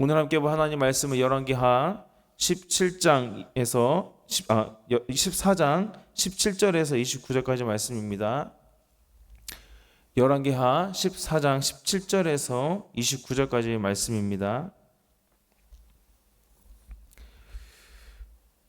오늘 함께 볼 하나님 말씀은 열왕기하 17장에서 10, 아, 24장 17절에서 29절까지 말씀입니다. 열왕기하 14장 17절에서 29절까지 말씀입니다.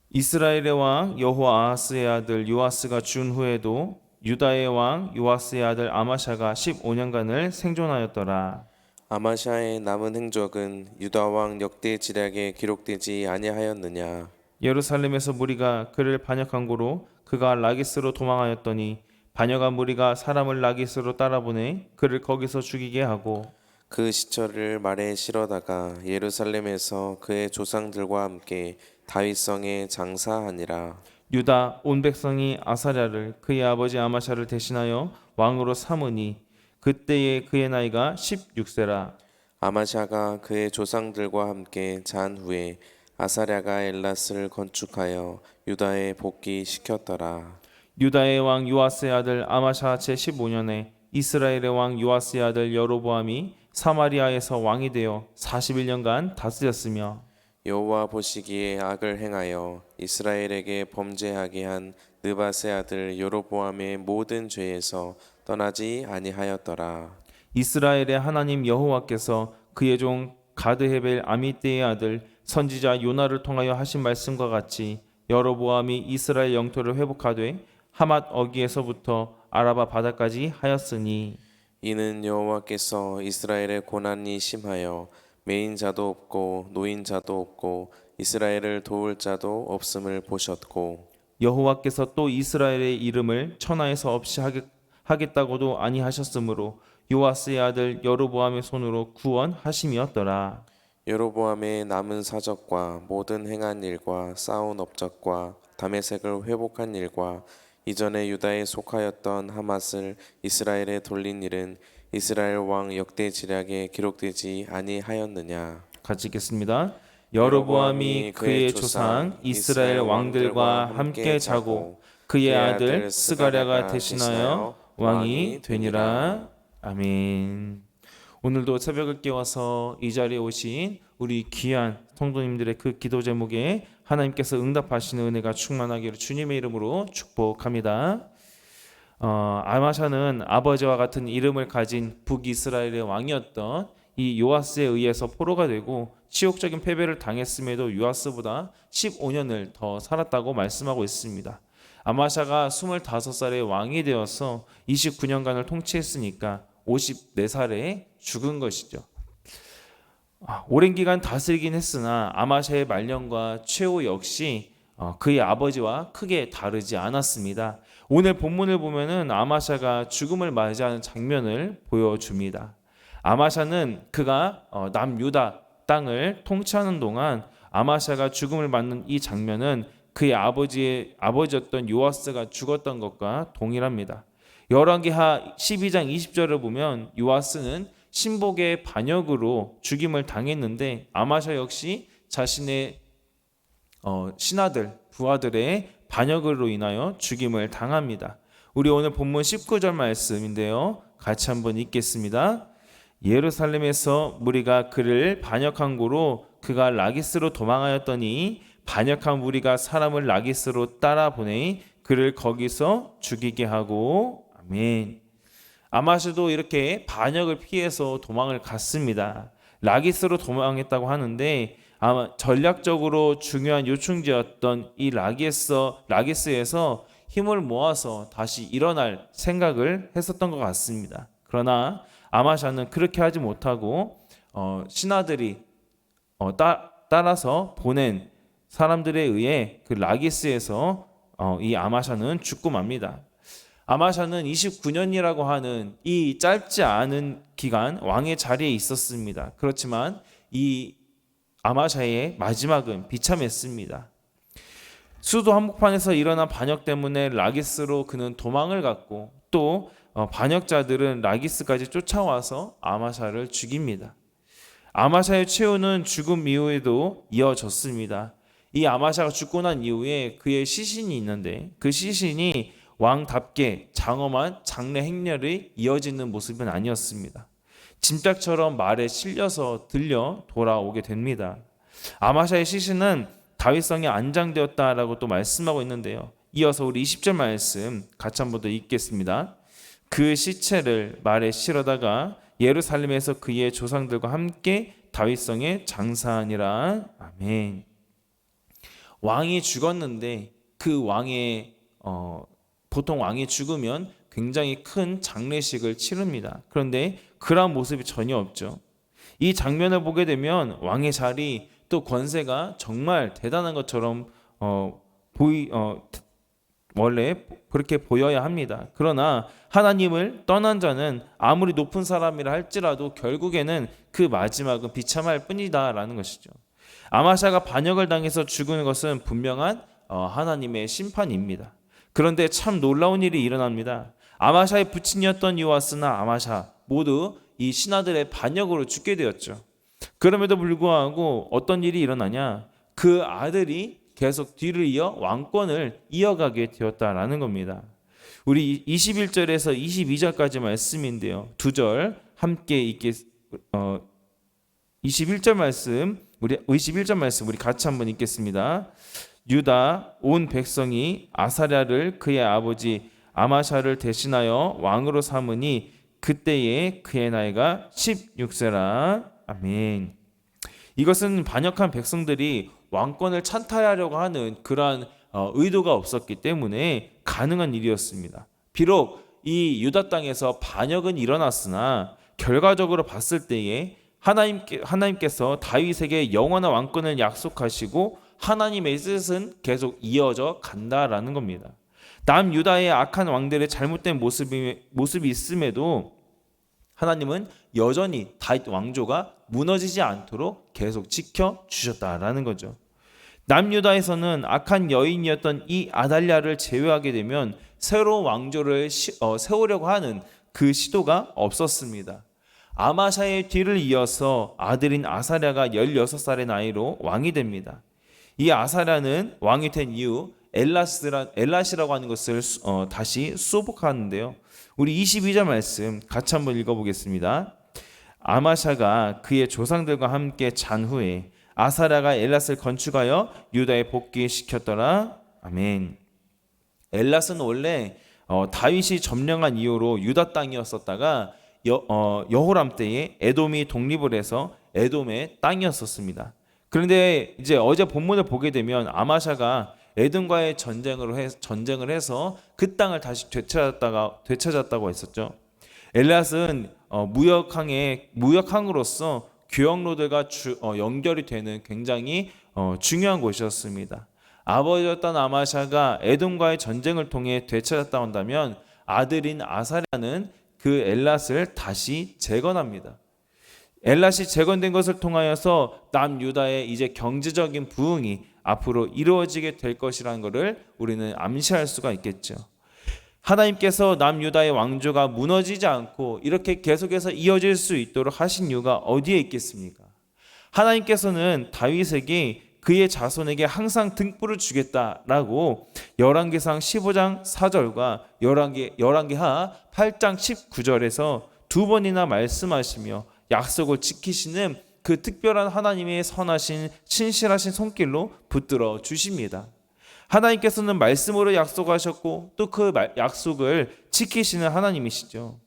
이스라엘의 왕 여호와 아하스의 아들 요아스가 준 후에도 유다의 왕 요아스의 아들 아마샤가 15년간을 생존하였더라. 아마샤의 남은 행적은 유다 왕 역대 지략에 기록되지 아니하였느냐? 예루살렘에서 무리가 그를 반역한 고로 그가 라기스로 도망하였더니 반역한 무리가 사람을 라기스로 따라보내 그를 거기서 죽이게 하고 그 시체를 말에 실어다가 예루살렘에서 그의 조상들과 함께 다윗성에 장사하니라. 유다 온 백성이 아사랴를 그의 아버지 아마샤를 대신하여 왕으로 삼으니 그때의 그의 나이가 16세라. 아마샤가 그의 조상들과 함께 잔 후에 아사랴가 엘랏을 건축하여 유다에 복귀시켰더라. 유다의 왕 요아스의 아들 아마샤 제 15년에 이스라엘의 왕 요아스의 아들 여로보암이 사마리아에서 왕이 되어 41년간 다스렸으며 여호와 보시기에 악을 행하여 이스라엘에게 범죄하게 한 느바세 아들 여로보암의 모든 죄에서 떠나지 아니하였더라. 이스라엘의 하나님 여호와께서 그의 종 가드헤벨 아미떼의 아들 선지자 요나를 통하여 하신 말씀과 같이 여로보암이 이스라엘 영토를 회복하되 하맛 어기에서부터 아라바 바다까지 하였으니 이는 여호와께서 이스라엘의 고난이 심하여 메인 자도 없고 노인 자도 없고 이스라엘을 도울 자도 없음을 보셨고 여호와께서 또 이스라엘의 이름을 천하에서 없이 하겠, 하겠다고도 아니하셨으므로 요아스의 아들 여로보암의 손으로 구원하심이었더라. 여로보암의 남은 사적과 모든 행한 일과 쌓은 업적과 다메색을 회복한 일과 이전에 유다에 속하였던 하맛을 이스라엘에 돌린 일은 이스라엘 왕 역대 지략에 기록되지 아니하였느냐 같이 읽겠습니다. 여로보암이 그의 조상 이스라엘 왕들과 함께 자고 그의 아들 스가랴가 대신하여 왕이 되니라. 아멘. 오늘도 새벽을 깨워서 이 자리에 오신 우리 귀한 성도님들의 그 기도 제목에 하나님께서 응답하시는 은혜가 충만하기를 주님의 이름으로 축복합니다. 어, 아마샤는 아버지와 같은 이름을 가진 북이스라엘의 왕이었던 이 요아스에 의해서 포로가 되고 치욕적인 패배를 당했음에도 요아스보다 15년을 더 살았다고 말씀하고 있습니다. 아마샤가 25살에 왕이 되어서 29년간을 통치했으니까 54살에 죽은 것이죠. 아, 오랜 기간 다스리긴 했으나 아마샤의 말년과 최후 역시 어, 그의 아버지와 크게 다르지 않았습니다. 오늘 본문을 보면은 아마샤가 죽음을 맞이하는 장면을 보여줍니다. 아마샤는 그가 어, 남유다 땅을 통치하는 동안 아마샤가 죽음을 맞는 이 장면은 그의 아버지의 아버지였던 요아스가 죽었던 것과 동일합니다. 열왕기하 12장 20절을 보면 요아스는 신복의 반역으로 죽임을 당했는데 아마샤 역시 자신의 어, 신하들 부하들의 반역으로 인하여 죽임을 당합니다. 우리 오늘 본문 19절 말씀인데요. 같이 한번 읽겠습니다. 예루살렘에서 무리가 그를 반역한 고로 그가 라기스로 도망하였더니 반역한 무리가 사람을 라기스로 따라 보내 그를 거기서 죽이게 하고 아멘. 아마시도 이렇게 반역을 피해서 도망을 갔습니다. 라기스로 도망했다고 하는데 아마 전략적으로 중요한 요충지였던 이 라기스 라기스에서 힘을 모아서 다시 일어날 생각을 했었던 것 같습니다. 그러나 아마샤는 그렇게 하지 못하고 어, 신하들이 어, 따, 따라서 보낸 사람들에 의해 그 라기스에서 어, 이 아마샤는 죽고 맙니다. 아마샤는 29년이라고 하는 이 짧지 않은 기간 왕의 자리에 있었습니다. 그렇지만 이 아마샤의 마지막은 비참했습니다. 수도 한복판에서 일어난 반역 때문에 라기스로 그는 도망을 갔고 또 어, 반역자들은 라기스까지 쫓아와서 아마샤를 죽입니다. 아마샤의 최후는 죽음 이후에도 이어졌습니다. 이 아마샤가 죽고 난 이후에 그의 시신이 있는데 그 시신이 왕답게 장엄한 장례 행렬이 이어지는 모습은 아니었습니다. 짐짝처럼 말에 실려서 들려 돌아오게 됩니다. 아마샤의 시신은 다윗성에 안장되었다라고 또 말씀하고 있는데요. 이어서 우리 20절 말씀 같이 한번 더 읽겠습니다. 그 시체를 말에 실어다가 예루살렘에서 그의 조상들과 함께 다윗성에 장사하니라. 아멘. 왕이 죽었는데 그 왕의 어, 보통 왕이 죽으면 굉장히 큰 장례식을 치릅니다. 그런데 그러한 모습이 전혀 없죠. 이 장면을 보게 되면 왕의 자리 또 권세가 정말 대단한 것처럼 어, 보이 어, 원래 그렇게 보여야 합니다. 그러나 하나님을 떠난 자는 아무리 높은 사람이라 할지라도 결국에는 그 마지막은 비참할 뿐이다라는 것이죠. 아마샤가 반역을 당해서 죽은 것은 분명한 어, 하나님의 심판입니다. 그런데 참 놀라운 일이 일어납니다. 아마샤의 부친이었던 요아스나 아마샤 모두 이 신하들의 반역으로 죽게 되었죠. 그럼에도 불구하고 어떤 일이 일어나냐? 그 아들이 계속 뒤를 이어 왕권을 이어가게 되었다라는 겁니다. 우리 21절에서 22절까지 말씀인데요. 두 절 함께 읽겠 어 21절 말씀 우리 21절 말씀 우리 같이 한번 읽겠습니다. 유다 온 백성이 아사랴를 그의 아버지 아마샤를 대신하여 왕으로 삼으니 그때에 그의 나이가 16세라. 아멘. 이것은 반역한 백성들이 왕권을 찬탈하려고 하는 그러한 어, 의도가 없었기 때문에 가능한 일이었습니다. 비록 이 유다 땅에서 반역은 일어났으나 결과적으로 봤을 때에 하나님께, 하나님께서 다윗에게 영원한 왕권을 약속하시고 하나님의 뜻은 계속 이어져 간다라는 겁니다. 남 유다의 악한 왕들의 잘못된 모습이, 모습이 있음에도 하나님은 여전히 다윗 왕조가 무너지지 않도록 계속 지켜 주셨다라는 거죠. 남유다에서는 악한 여인이었던 이 아달랴를 제외하게 되면 새로운 왕조를 시, 어, 세우려고 하는 그 시도가 없었습니다. 아마샤의 뒤를 이어서 아들인 아사랴가 16살의 나이로 왕이 됩니다. 이 아사랴는 왕이 된 이후 엘라스라, 엘라시라고 하는 것을 수- 어, 다시 수복하는데요. 우리 22절 말씀 같이 한번 읽어보겠습니다. 아마샤가 그의 조상들과 함께 잔 후에 아사랴가 엘랏을 건축하여 유다에 복귀시켰더라. 아멘. 엘랏은 원래 어, 다윗이 점령한 이후로 유다 땅이었었다가 여, 어, 여호람 때에 에돔이 독립을 해서 에돔의 땅이었었습니다. 그런데 이제 어제 본문을 보게 되면 아마샤가 에돔과의 전쟁으로 해, 전쟁을 해서 그 땅을 다시 되찾았다가 되찾았다고 했었죠. 엘랏은 어, 무역항의 무역항으로서 교역로들과 주, 어, 연결이 되는 굉장히 어, 중요한 곳이었습니다. 아버지였던 아마샤가 에돔과의 전쟁을 통해 되찾았다 한다면 아들인 아사랴는 그 엘랏을 다시 재건합니다. 엘랏이 재건된 것을 통하여서 남유다의 이제 경제적인 부흥이 앞으로 이루어지게 될 것이라는 것을 우리는 암시할 수가 있겠죠. 하나님께서 남유다의 왕조가 무너지지 않고 이렇게 계속해서 이어질 수 있도록 하신 이유가 어디에 있겠습니까? 하나님께서는 다윗에게 그의 자손에게 항상 등불을 주겠다라고 열왕기상 15장 4절과 열왕기 열왕기하 8장 19절에서 두 번이나 말씀하시며 약속을 지키시는 그 특별한 하나님의 선하신 신실하신 손길로 붙들어 주십니다. 하나님께서는 말씀으로 약속하셨고 또 그 약속을 지키시는 하나님이시죠.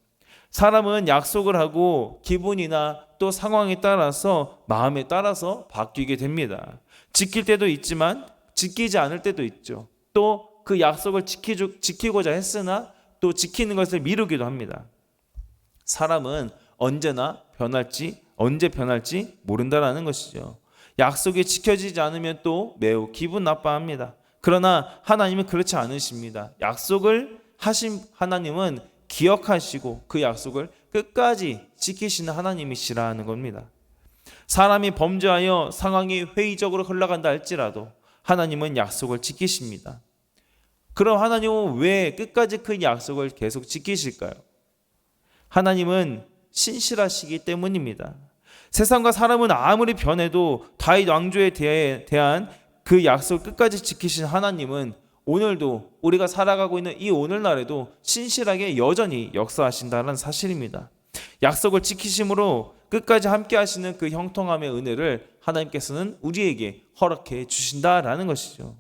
사람은 약속을 하고 기분이나 또 상황에 따라서 마음에 따라서 바뀌게 됩니다. 지킬 때도 있지만 지키지 않을 때도 있죠. 또 그 약속을 지키주, 지키고자 했으나 또 지키는 것을 미루기도 합니다. 사람은 언제나 변할지 언제 변할지 모른다라는 것이죠. 약속이 지켜지지 않으면 또 매우 기분 나빠합니다. 그러나 하나님은 그렇지 않으십니다. 약속을 하신 하나님은 기억하시고 그 약속을 끝까지 지키시는 하나님이시라는 겁니다. 사람이 범죄하여 상황이 회의적으로 흘러간다 할지라도 하나님은 약속을 지키십니다. 그럼 하나님은 왜 끝까지 그 약속을 계속 지키실까요? 하나님은 신실하시기 때문입니다. 세상과 사람은 아무리 변해도 다윗 왕조에 대한 그 약속 끝까지 지키신 하나님은 오늘도 우리가 살아가고 있는 이 오늘날에도 신실하게 여전히 역사하신다는 사실입니다. 약속을 지키심으로 끝까지 함께 하시는 그 형통함의 은혜를 하나님께서는 우리에게 허락해 주신다라는 것이죠.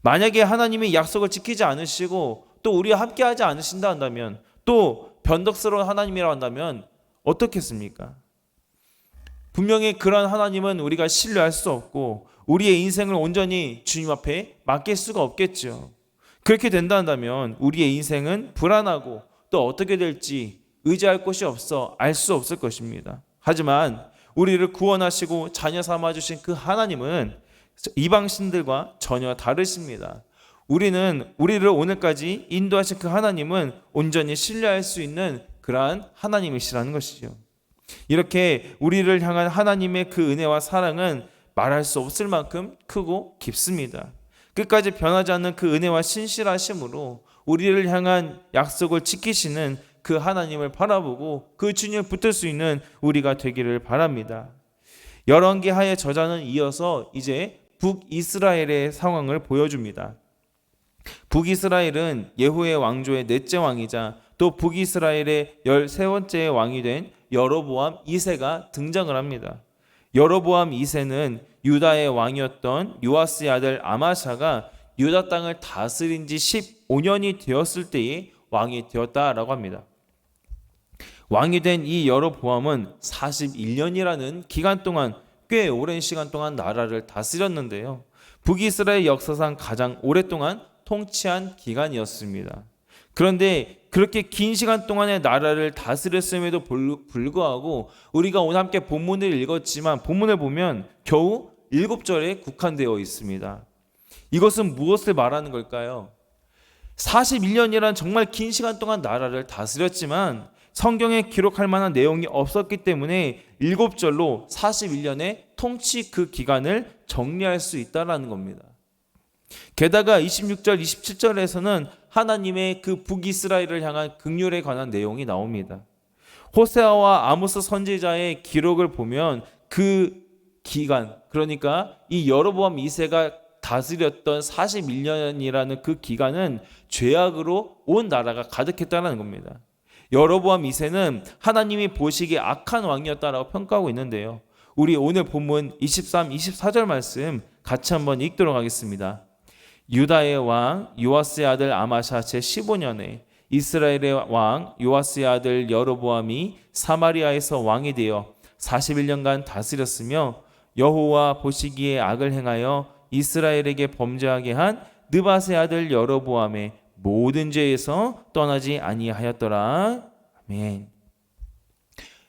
만약에 하나님이 약속을 지키지 않으시고 또 우리와 함께 하지 않으신다 한다면 또 변덕스러운 하나님이라 한다면 어떻겠습니까? 분명히 그런 하나님은 우리가 신뢰할 수 없고 우리의 인생을 온전히 주님 앞에 맡길 수가 없겠죠. 그렇게 된다 한다면 우리의 인생은 불안하고 또 어떻게 될지 의지할 곳이 없어 알 수 없을 것입니다. 하지만 우리를 구원하시고 자녀 삼아 주신 그 하나님은 이방 신들과 전혀 다르십니다. 우리는 우리를 오늘까지 인도하신 그 하나님은 온전히 신뢰할 수 있는 그러한 하나님이시라는 것이죠. 이렇게 우리를 향한 하나님의 그 은혜와 사랑은 말할 수 없을 만큼 크고 깊습니다. 끝까지 변하지 않는 그 은혜와 신실하심으로 우리를 향한 약속을 지키시는 그 하나님을 바라보고 그 주님을 붙들 수 있는 우리가 되기를 바랍니다. 열왕기 하의 저자는 이어서 이제 북이스라엘의 상황을 보여줍니다. 북이스라엘은 예후의 왕조의 넷째 왕이자 또 북이스라엘의 열세 번째 왕이 된 여로보암 2세가 등장을 합니다. 여로보암 2세는 유다의 왕이었던 요아스의 아들 아마샤가 유다 땅을 다스린 지 15년이 되었을 때에 왕이 되었다라고 합니다. 왕이 된 이 여로보암은 41년이라는 기간 동안 꽤 오랜 시간 동안 나라를 다스렸는데요. 북이스라엘 역사상 가장 오랫동안 통치한 기간이었습니다. 그런데 그렇게 긴 시간 동안의 나라를 다스렸음에도 불- 불구하고 우리가 오늘 함께 본문을 읽었지만 본문을 보면 겨우 일곱 절에 국한되어 있습니다. 이것은 무엇을 말하는 걸까요? 41년이란 정말 긴 시간 동안 나라를 다스렸지만 성경에 기록할 만한 내용이 없었기 때문에 일곱 절로 41년의 통치 그 기간을 정리할 수 있다라는 겁니다. 게다가 26절, 27절에서는 하나님의 그 북이스라엘을 향한 극률에 관한 내용이 나옵니다. 호세아와 아모스 선지자의 기록을 보면 그 기간, 그러니까 이 여로보암 2세가 다스렸던 41년이라는 그 기간은 죄악으로 온 나라가 가득했다는 겁니다. 여로보암 2세는 하나님이 보시기에 악한 왕이었다라고 평가하고 있는데요. 우리 오늘 본문 23, 24절 말씀 같이 한번 읽도록 하겠습니다. 유다의 왕 요아스의 아들 아마샤 제 15년에 이스라엘의 왕 요아스의 아들 여로보암이 사마리아에서 왕이 되어 41년간 다스렸으며 여호와 보시기에 악을 행하여 이스라엘에게 범죄하게 한 느바스의 아들 여로보암의 모든 죄에서 떠나지 아니하였더라. 아멘.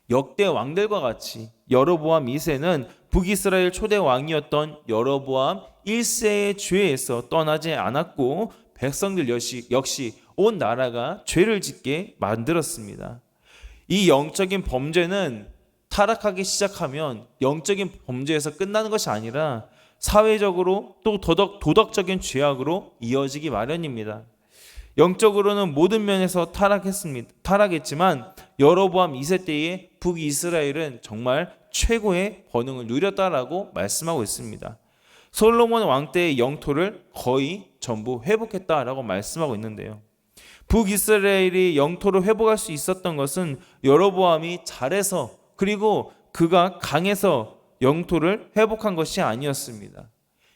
역대 왕들과 같이 여로보암 2세는 북이스라엘 초대 왕이었던 여로보암 1세의 죄에서 떠나지 않았고 백성들 역시, 역시 온 나라가 죄를 짓게 만들었습니다. 이 영적인 범죄는 타락하기 시작하면 영적인 범죄에서 끝나는 것이 아니라 사회적으로 또 도덕, 도덕적인 죄악으로 이어지기 마련입니다. 영적으로는 모든 면에서 타락했습니다. 타락했지만 여로보암 2세 때의 북이스라엘은 정말 최고의 번영을 누렸다라고 말씀하고 있습니다. 솔로몬 왕 때의 영토를 거의 전부 회복했다라고 말씀하고 있는데요. 북이스라엘이 영토를 회복할 수 있었던 것은 여로보암이 잘해서 그리고 그가 강해서 영토를 회복한 것이 아니었습니다.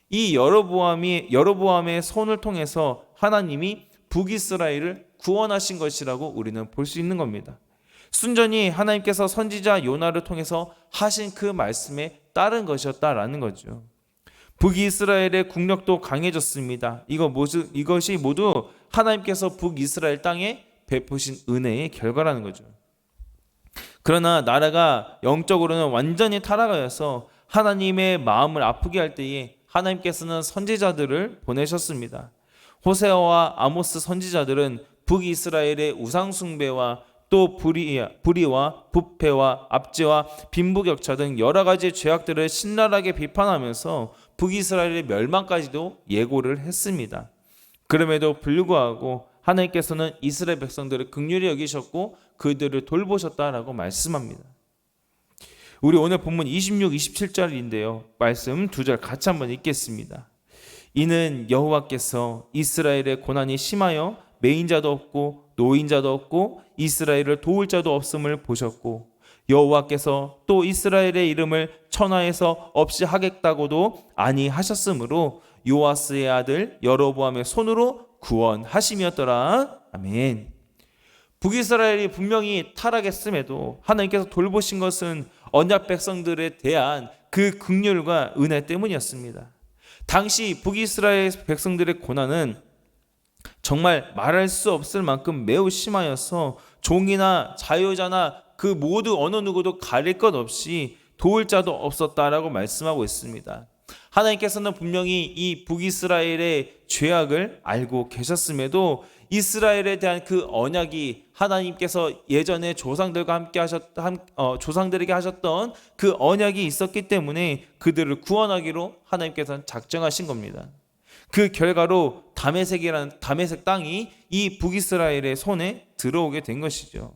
이 여로보암이 여로보암의 손을 통해서 하나님이 북이스라엘을 구원하신 것이라고 우리는 볼 수 있는 겁니다. 순전히 하나님께서 선지자 요나를 통해서 하신 그 말씀에 따른 것이었다라는 거죠. 북이스라엘의 국력도 강해졌습니다. 이거 모두 이것이 모두 하나님께서 북이스라엘 땅에 베푸신 은혜의 결과라는 거죠. 그러나 나라가 영적으로는 완전히 타락하여서 하나님의 마음을 아프게 할 때에 하나님께서는 선지자들을 보내셨습니다. 호세아와 아모스 선지자들은 북이스라엘의 우상 숭배와 또 불의, 불의와 부패와 압제와 빈부격차 등 여러 가지 죄악들을 신랄하게 비판하면서 북이스라엘의 멸망까지도 예고를 했습니다. 그럼에도 불구하고 하나님께서는 이스라엘 백성들을 극률히 여기셨고 그들을 돌보셨다라고 말씀합니다. 우리 오늘 본문 26, 27절인데요. 말씀 두 절 같이 한번 읽겠습니다. 이는 여호와께서 이스라엘의 고난이 심하여 매인자도 없고 노인자도 없고 이스라엘을 도울 자도 없음을 보셨고 여호와께서 또 이스라엘의 이름을 천하에서 없이 하겠다고도 아니하셨으므로 요아스의 아들 여로보암의 손으로 구원하심이었더라. 아멘. 북이스라엘이 분명히 타락했음에도 하나님께서 돌보신 것은 언약 백성들에 대한 그 긍휼과 은혜 때문이었습니다. 당시 북이스라엘 백성들의 고난은 정말 말할 수 없을 만큼 매우 심하여서 종이나 자유자나 그 모두 어느 누구도 가릴 것 없이 도울 자도 없었다라고 말씀하고 있습니다. 하나님께서는 분명히 이 북이스라엘의 죄악을 알고 계셨음에도 이스라엘에 대한 그 언약이 하나님께서 예전에 조상들과 함께 하셨 함, 어, 조상들에게 하셨던 그 언약이 있었기 때문에 그들을 구원하기로 하나님께서는 작정하신 겁니다. 그 결과로 다메섹이라는 다메섹 땅이 이 북이스라엘의 손에 들어오게 된 것이죠.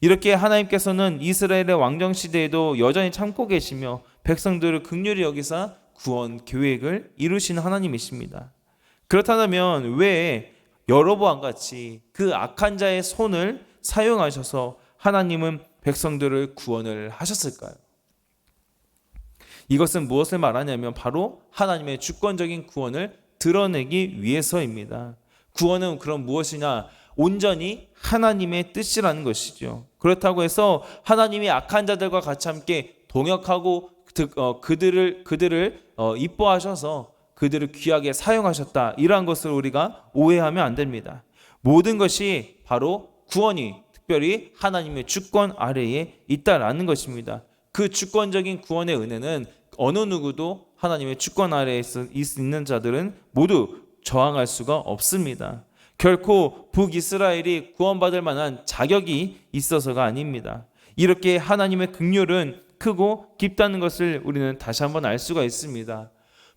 이렇게 하나님께서는 이스라엘의 왕정 시대에도 여전히 참고 계시며 백성들을 극률히 여기사 구원 계획을 이루시는 하나님이십니다. 그렇다면 왜 여로보암 같이 그 악한 자의 손을 사용하셔서 하나님은 백성들을 구원을 하셨을까요? 이것은 무엇을 말하냐면 바로 하나님의 주권적인 구원을 드러내기 위해서입니다. 구원은 그럼 무엇이냐? 온전히 하나님의 뜻이라는 것이죠. 그렇다고 해서 하나님이 악한 자들과 같이 함께 동역하고 그- 어, 그들을 그들을 어, 이뻐하셔서 그들을 귀하게 사용하셨다. 이러한 것을 우리가 오해하면 안 됩니다. 모든 것이 바로 구원이 특별히 하나님의 주권 아래에 있다라는 것입니다. 그 주권적인 구원의 은혜는 어느 누구도 하나님의 주권 아래에 있- 있는 자들은 모두 저항할 수가 없습니다. 결코 북이스라엘이 구원받을 만한 자격이 있어서가 아닙니다. 이렇게 하나님의 긍휼은 크고 깊다는 것을 우리는 다시 한번 알 수가 있습니다.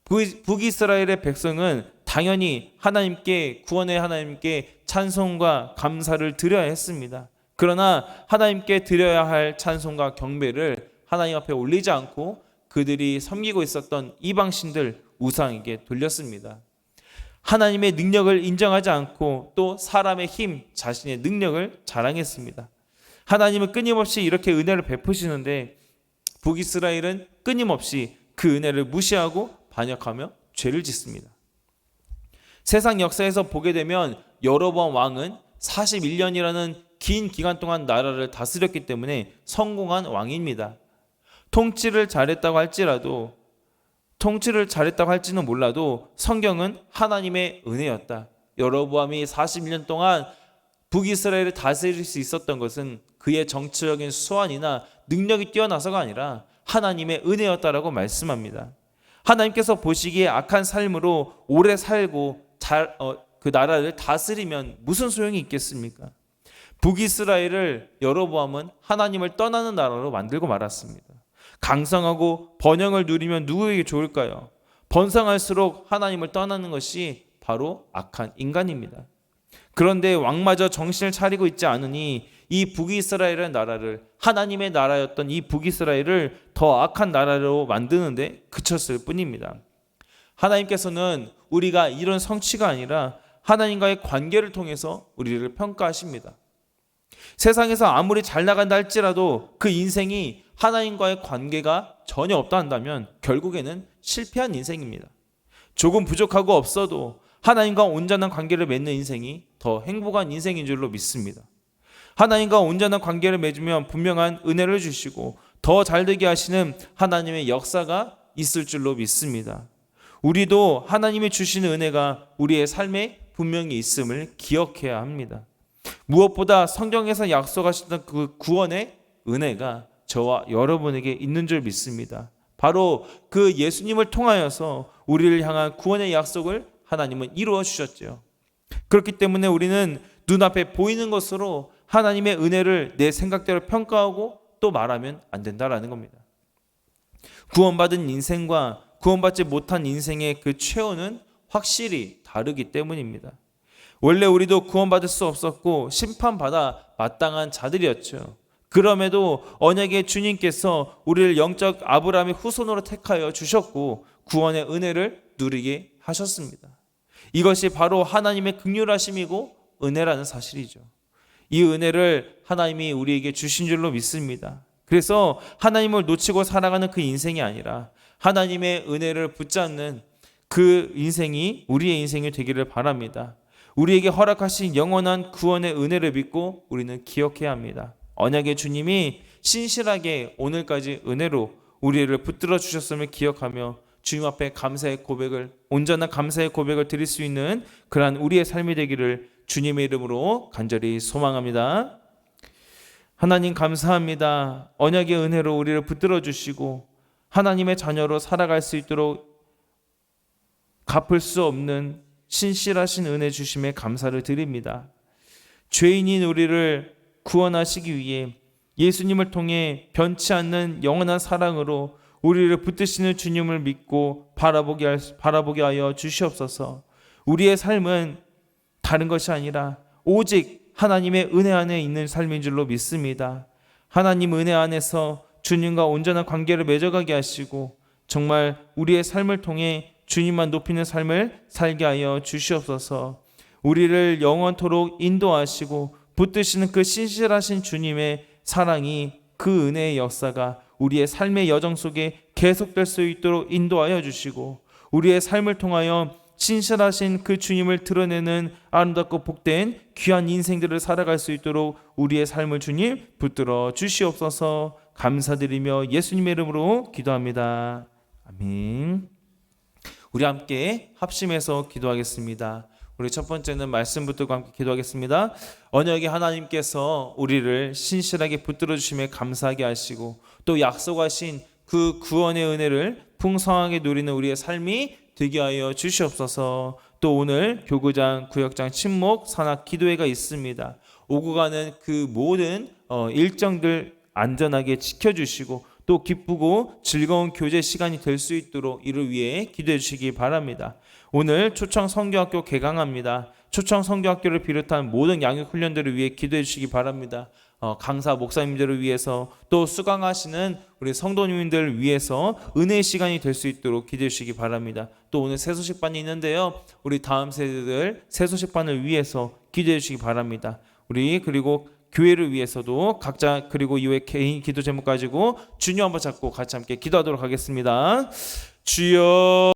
북- 북이스라엘의 백성은 당연히 하나님께 구원의 하나님께 찬송과 감사를 드려야 했습니다. 그러나 하나님께 드려야 할 찬송과 경배를 하나님 앞에 올리지 않고 그들이 섬기고 있었던 이방신들 우상에게 돌렸습니다. 하나님의 능력을 인정하지 않고 또 사람의 힘, 자신의 능력을 자랑했습니다. 하나님은 끊임없이 이렇게 은혜를 베푸시는데 북이스라엘은 끊임없이 그 은혜를 무시하고 반역하며 죄를 짓습니다. 세상 역사에서 보게 되면 번 왕은 41년이라는 긴 기간 동안 나라를 다스렸기 때문에 성공한 왕입니다. 통치를 잘했다고 할지라도 통치를 잘했다고 할지는 몰라도 성경은 하나님의 은혜였다. 여로보암이 41년 동안 북이스라엘을 다스릴 수 있었던 것은 그의 정치적인 수완이나 능력이 뛰어나서가 아니라 하나님의 은혜였다라고 말씀합니다. 하나님께서 보시기에 악한 삶으로 오래 살고 잘, 어, 그 나라를 다스리면 무슨 소용이 있겠습니까? 북이스라엘을 여로보암은 하나님을 떠나는 나라로 만들고 말았습니다. 강성하고 번영을 누리면 누구에게 좋을까요? 번성할수록 하나님을 떠나는 것이 바로 악한 인간입니다. 그런데 왕마저 정신을 차리고 있지 않으니 이 북이스라엘의 나라를 하나님의 나라였던 이 북이스라엘을 더 악한 나라로 만드는데 그쳤을 뿐입니다. 하나님께서는 우리가 이런 성취가 아니라 하나님과의 관계를 통해서 우리를 평가하십니다. 세상에서 아무리 잘 나간다 할지라도 그 인생이 하나님과의 관계가 전혀 없다 한다면 결국에는 실패한 인생입니다. 조금 부족하고 없어도 하나님과 온전한 관계를 맺는 인생이 더 행복한 인생인 줄로 믿습니다. 하나님과 온전한 관계를 맺으면 분명한 은혜를 주시고 더 잘되게 하시는 하나님의 역사가 있을 줄로 믿습니다. 우리도 하나님이 주시는 은혜가 우리의 삶에 분명히 있음을 기억해야 합니다. 무엇보다 성경에서 약속하셨던 그 구원의 은혜가 저와 여러분에게 있는 줄 믿습니다. 바로 그 예수님을 통하여서 우리를 향한 구원의 약속을 하나님은 이루어 주셨죠. 그렇기 때문에 우리는 눈앞에 보이는 것으로 하나님의 은혜를 내 생각대로 평가하고 또 말하면 안 된다라는 겁니다. 구원받은 인생과 구원받지 못한 인생의 그 최후는 확실히 다르기 때문입니다. 원래 우리도 구원받을 수 없었고 심판받아 마땅한 자들이었죠. 그럼에도 언약의 주님께서 우리를 영적 아브라함의 후손으로 택하여 주셨고 구원의 은혜를 누리게 하셨습니다. 이것이 바로 하나님의 극률하심이고 은혜라는 사실이죠. 이 은혜를 하나님이 우리에게 주신 줄로 믿습니다. 그래서 하나님을 놓치고 살아가는 그 인생이 아니라 하나님의 은혜를 붙잡는 그 인생이 우리의 인생이 되기를 바랍니다. 우리에게 허락하신 영원한 구원의 은혜를 믿고 우리는 기억해야 합니다. 언약의 주님이 신실하게 오늘까지 은혜로 우리를 붙들어 주셨음을 기억하며 주님 앞에 감사의 고백을 온전한 감사의 고백을 드릴 수 있는 그러한 우리의 삶이 되기를 주님의 이름으로 간절히 소망합니다. 하나님 감사합니다. 언약의 은혜로 우리를 붙들어 주시고 하나님의 자녀로 살아갈 수 있도록 갚을 수 없는 신실하신 은혜 주심에 감사를 드립니다. 죄인인 우리를 구원하시기 위해 예수님을 통해 변치 않는 영원한 사랑으로 우리를 붙드시는 주님을 믿고 바라보게, 할, 바라보게 하여 주시옵소서. 우리의 삶은 다른 것이 아니라 오직 하나님의 은혜 안에 있는 삶인 줄로 믿습니다. 하나님 은혜 안에서 주님과 온전한 관계를 맺어가게 하시고 정말 우리의 삶을 통해 주님만 높이는 삶을 살게 하여 주시옵소서. 우리를 영원토록 인도하시고 붙드시는 그 신실하신 주님의 사랑이 그 은혜의 역사가 우리의 삶의 여정 속에 계속될 수 있도록 인도하여 주시고 우리의 삶을 통하여 신실하신 그 주님을 드러내는 아름답고 복된 귀한 인생들을 살아갈 수 있도록 우리의 삶을 주님 붙들어 주시옵소서 감사드리며 예수님의 이름으로 기도합니다. 아멘. 우리 함께 합심해서 기도하겠습니다. 우리 첫 번째는 말씀 붙들고 함께 기도하겠습니다. 언약의 하나님께서 우리를 신실하게 붙들어 주심에 감사하게 하시고 또 약속하신 그 구원의 은혜를 풍성하게 누리는 우리의 삶이 되게 하여 주시옵소서. 또 오늘 교구장, 구역장, 친목, 산악 기도회가 있습니다. 오고 가는 그 모든 어, 일정들 안전하게 지켜주시고 또 기쁘고 즐거운 교제 시간이 될 수 있도록 이를 위해 기도해 주시기 바랍니다. 오늘 초청 성교학교 개강합니다. 초청 성교학교를 비롯한 모든 양육 훈련들을 위해 기도해 주시기 바랍니다. 어, 강사 목사님들을 위해서 또 수강하시는 우리 성도님들을 위해서 은혜의 시간이 될 수 있도록 기도해 주시기 바랍니다. 또 오늘 새 소식반이 있는데요. 우리 다음 세대들 새 소식반을 위해서 기도해 주시기 바랍니다. 우리 그리고 교회를 위해서도 각자 그리고 이후에 개인 기도 제목 가지고 주님 한번 잡고 같이 함께 기도하도록 하겠습니다. 주여